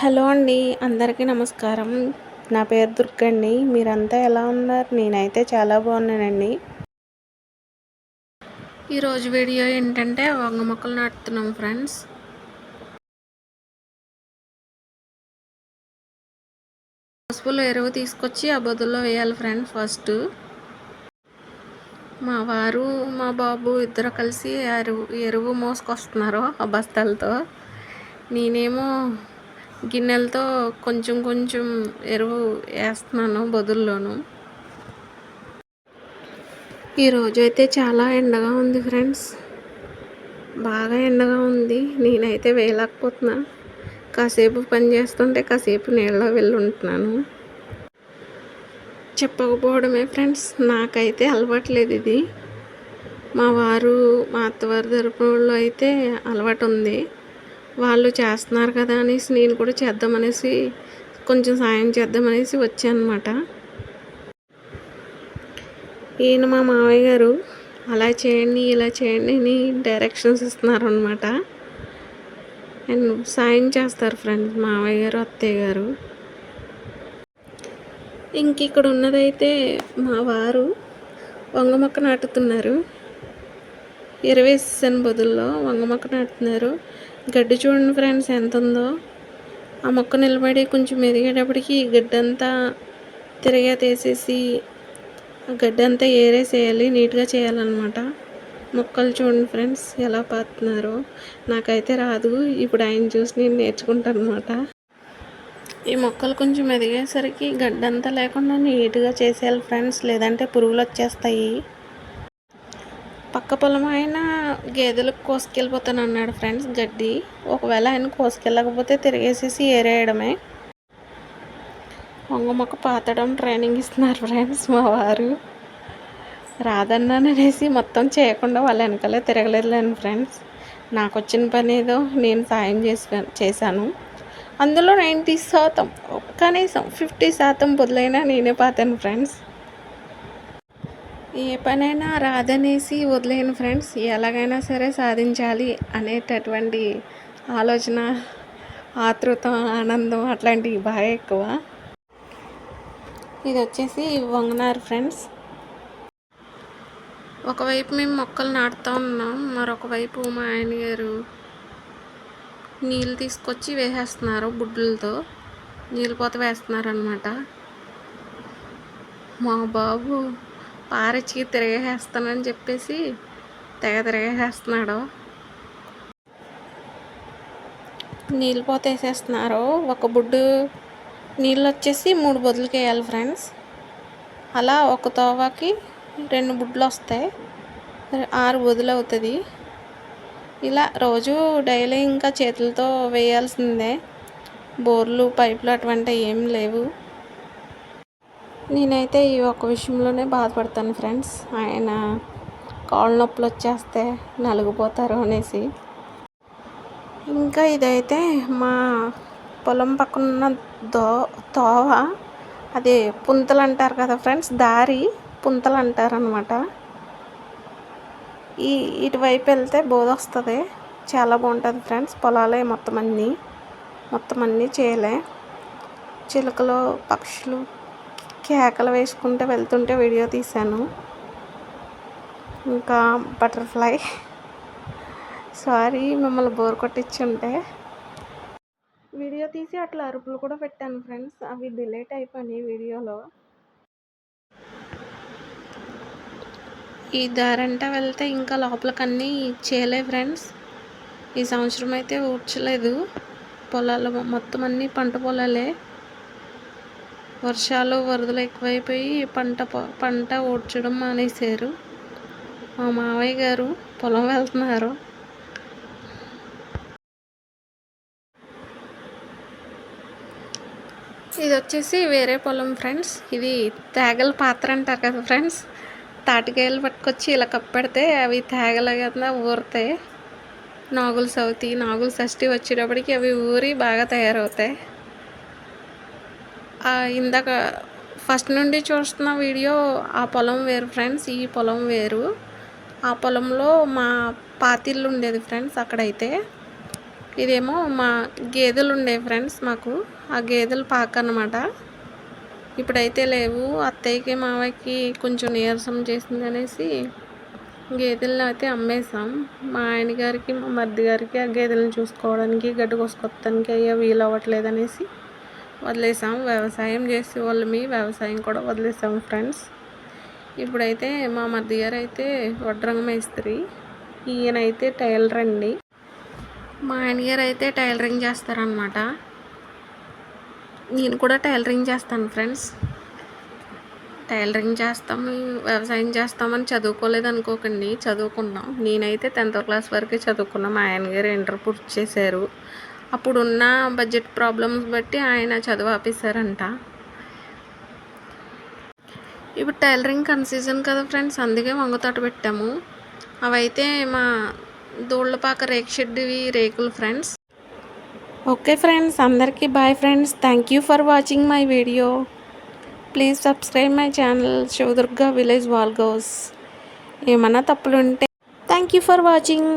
Hello అండి అందరికీ నమస్కారం. నా పేరు దుర్గండి మీరంతా ఎలా ఉన్నారు? నేనైతే చాలా బాగున్నానండి. ఈరోజు వీడియో ఏంటంటే వంగ మొక్కలు నాటుతున్నాం ఫ్రెండ్స్. పసుపులో ఎరువు తీసుకొచ్చి ఆ బదుల్లో వేయాలి ఫ్రెండ్స్ ఫస్ట్. మా వారు మా బాబు ఇద్దరు కలిసి ఎరువు ఎరువు మోసుకొస్తున్నారు ఆ బస్తాలతో. నేనేమో గిన్నెలతో కొంచెం కొంచెం ఎరువు వేస్తున్నాను బదుల్లోను. ఈరోజు అయితే చాలా ఎండగా ఉంది ఫ్రెండ్స్. బాగా ఎండగా ఉంది. నేనైతే వేయలేకపోతున్నా. కాసేపు పని చేస్తుంటే కాసేపు నీళ్ళలో వెళ్ళుంటున్నాను చెప్పకపోవడమే ఫ్రెండ్స్ నాకైతే అలవాట్లేదు ఇది. మా వారు మా అత్తవారి తరపులో అయితే అలవాటు ఉంది వాళ్ళు చేస్తున్నారు కదా అనేసి నేను కూడా చేద్దామనేసి కొంచెం సాయం చేద్దామనేసి వచ్చానమాట. ఈయన మా మావయ్య గారు అలా చేయండి ఇలా చేయండి అని డైరెక్షన్స్ ఇస్తున్నారు అనమాట అండ్ సాయం చేస్తారు ఫ్రెండ్స్ మావయ్య గారు అత్తయ్య గారు. ఇంక ఇక్కడ ఉన్నదైతే మా వారు వంగ మొక్క నాటుతున్నారు. ఇరవై ఇరవేసిన బదుల్లో వంగ మొక్క నాటుతున్నారు. గడ్డి చూడండి ఫ్రెండ్స్ ఎంత ఉందో ఆ మొక్క నిలబడి కొంచెం ఎదిగేటప్పటికి గడ్డి అంతా తిరిగా తీసేసి ఆ గడ్డి అంతా ఏరేసేయాలి నీట్గా చేయాలన్నమాట. మొక్కలు చూడండి ఫ్రెండ్స్ ఎలా పాతున్నారో. నాకైతే రాదు ఇప్పుడు ఆయన చూసి నేను నేర్చుకుంటాను అనమాట ఈ మొక్కలు కొంచెం ఎదిగేసరికి గడ్డంతా లేకుండా నీట్గా చేసేయాలి ఫ్రెండ్స్ లేదంటే పురుగులు వచ్చేస్తాయి. పక్క పొలం ఆయన గేదెలకు కోసుకెళ్ళిపోతాను అన్నాడు ఫ్రెండ్స్ గడ్డి. ఒకవేళ ఆయన కోసుకెళ్ళకపోతే తిరిగేసేసి ఏరేయడమే. వంగ మొక్క పాతడం ట్రైనింగ్ ఇస్తున్నారు ఫ్రెండ్స్ మా వారు. రాదన్నాననేసి మొత్తం చేయకుండా వాళ్ళ వెనకాలే తిరగలేదులేను ఫ్రెండ్స్. నాకు వచ్చిన పని ఏదో నేను సాయం చేసి చేశాను. అందులో నైంటీ శాతం కనీసం ఫిఫ్టీ శాతం బదులైనా నేనే పాతాను ఫ్రెండ్స్. ఏ పనైనా రాదనేసి వదిలేను ఫ్రెండ్స్. ఎలాగైనా సరే సాధించాలి అనేటటువంటి ఆలోచన ఆతృత ఆనందం అట్లాంటివి బాగా ఎక్కువ. ఇది వచ్చేసి వంగనారు ఫ్రెండ్స్. ఒకవైపు మేము మొక్కలు నాటుతూ ఉన్నాం మరొకవైపు మా ఆయన గారు నీళ్ళు తీసుకొచ్చి వేసేస్తున్నారు బుడ్డులతో. నీళ్ళు పోత వేస్తున్నారు అనమాట మా బాబు పారచ్చి తిరగేసేస్తానని చెప్పేసి తెగ తిరగేస్తున్నాడు. నీళ్ళు పోతేసేస్తున్నారు. ఒక బుడ్డు నీళ్ళు వచ్చేసి మూడు బొద్దులకి వేయాలి ఫ్రెండ్స్. అలా ఒక తోవకి రెండు బుడ్లు వస్తాయి ఆరు బొద్దులు అవుతుంది ఇలా రోజు డైలీ ఇంకా చేతులతో వేయాల్సిందే. బోర్లు పైపులు అటువంటి ఏం లేవు. నేనైతే ఈ ఒక్క విషయంలోనే బాధపడతాను ఫ్రెండ్స్. ఆయన కాళ్ళ నొప్పులు వచ్చేస్తే నలిగిపోతారు అనేసి. ఇంకా ఇదైతే మా పొలం పక్కన ఉన్న దో తోవ అది పుంతలు అంటారు కదా ఫ్రెండ్స్ దారి పుంతలు అంటారు అనమాట ఈ ఇటువైపు వెళ్తే బోధ వస్తుంది. చాలా బాగుంటుంది ఫ్రెండ్స్ పొలాలే మొత్తం అన్నీ. మొత్తం అన్నీ చేయలే. చిలుకలు పక్షులు కేకలు వేసుకుంటూ వెళ్తుంటే వీడియో తీశాను. ఇంకా బటర్ఫ్లై. సారీ మిమ్మల్ని బోర్ కొట్టించుంటే. వీడియో తీసి అట్లా అరుపులు కూడా పెట్టాను ఫ్రెండ్స్. అవి డిలేట్ అయిపోయినాయి వీడియోలో. ఈ దారంట వెళ్తే ఇంకా లోపలికన్నీ చేయలే ఫ్రెండ్స్. ఈ సంవత్సరం అయితే ఊడ్చలేదు. పొలాలు మొత్తం అన్నీ పంట పొలాలే. వర్షాలు వరదలు ఎక్కువైపోయి పంట పంట ఊడ్చడం మానేశారు. మా మావయ్య గారు పొలం వెళ్తున్నారు. ఇది వచ్చేసి వేరే పొలం ఫ్రెండ్స్. ఇది తేగల పాత్ర అంటారు కదా ఫ్రెండ్స్. తాటికాయలు పట్టుకొచ్చి ఇలా కప్పెడితే అవి తేగల కింద ఊరుతాయి. నాగులు సౌతి నాగులు షష్ఠి వచ్చేటప్పటికి అవి ఊరి బాగా తయారవుతాయి. ఇందాక ఫస్ట్ నుండి చూస్తున్న వీడియో ఆ పొలం వేరు ఫ్రెండ్స్ ఈ పొలం వేరు. ఆ పొలంలో మా పాతిల్లు ఉండేది ఫ్రెండ్స్ అక్కడైతే. ఇదేమో మా గేదెలు ఉండే ఫ్రెండ్స్ మాకు. ఆ గేదెలు పాక అన్నమాట. ఇప్పుడైతే లేవు. అత్తయ్యకి మావయ్యకి కొంచెం నీరసం చేసింది అనేసి గేదెలను అయితే అమ్మేసాం మా ఆయన గారికి మా మరిది గారికి ఆ గేదెలను చూసుకోవడానికి గడ్డి కోసుకొస్తానికి అయ్యా వీలు అవ్వట్లేదు అనేసి వదిలేసాం. వ్యవసాయం చేసే వాళ్ళమి వ్యవసాయం కూడా వదిలేసాం ఫ్రెండ్స్. ఇప్పుడైతే మా మధ్య గారు అయితే వడ్రంగ మేస్త్రి. ఈయనైతే టైలర్ అండి మా ఆయన గారు అయితే టైలరింగ్ చేస్తారనమాట నేను కూడా టైలరింగ్ చేస్తాను ఫ్రెండ్స్. టైలరింగ్ చేస్తాము వ్యవసాయం చేస్తామని చదువుకోలేదు అనుకోకండి. చదువుకున్నాం. నేనైతే టెన్త్ క్లాస్ వరకే చదువుకున్నాం. మా ఆయన గారు ఇంటర్ పూర్తి చేశారు. అప్పుడున్న బడ్జెట్ ప్రాబ్లమ్స్ బట్టి ఆయన చదువు ఆపేశారంట. ఇప్పుడు టైలరింగ్ కన్సీజన్ కదా ఫ్రెండ్స్ అందుకే వంగతోట పెట్టాము. అవైతే మా దూళ్ళపాక రేక్ షెడ్వి రేకులు ఫ్రెండ్స్ ఓకే ఫ్రెండ్స్ అందరికీ bye friends thank you for watching my video please subscribe my channel Shivadurga village వాల్గౌస్ ఏమన్నా తప్పులుంటే థ్యాంక్ యూ ఫర్ వాచింగ్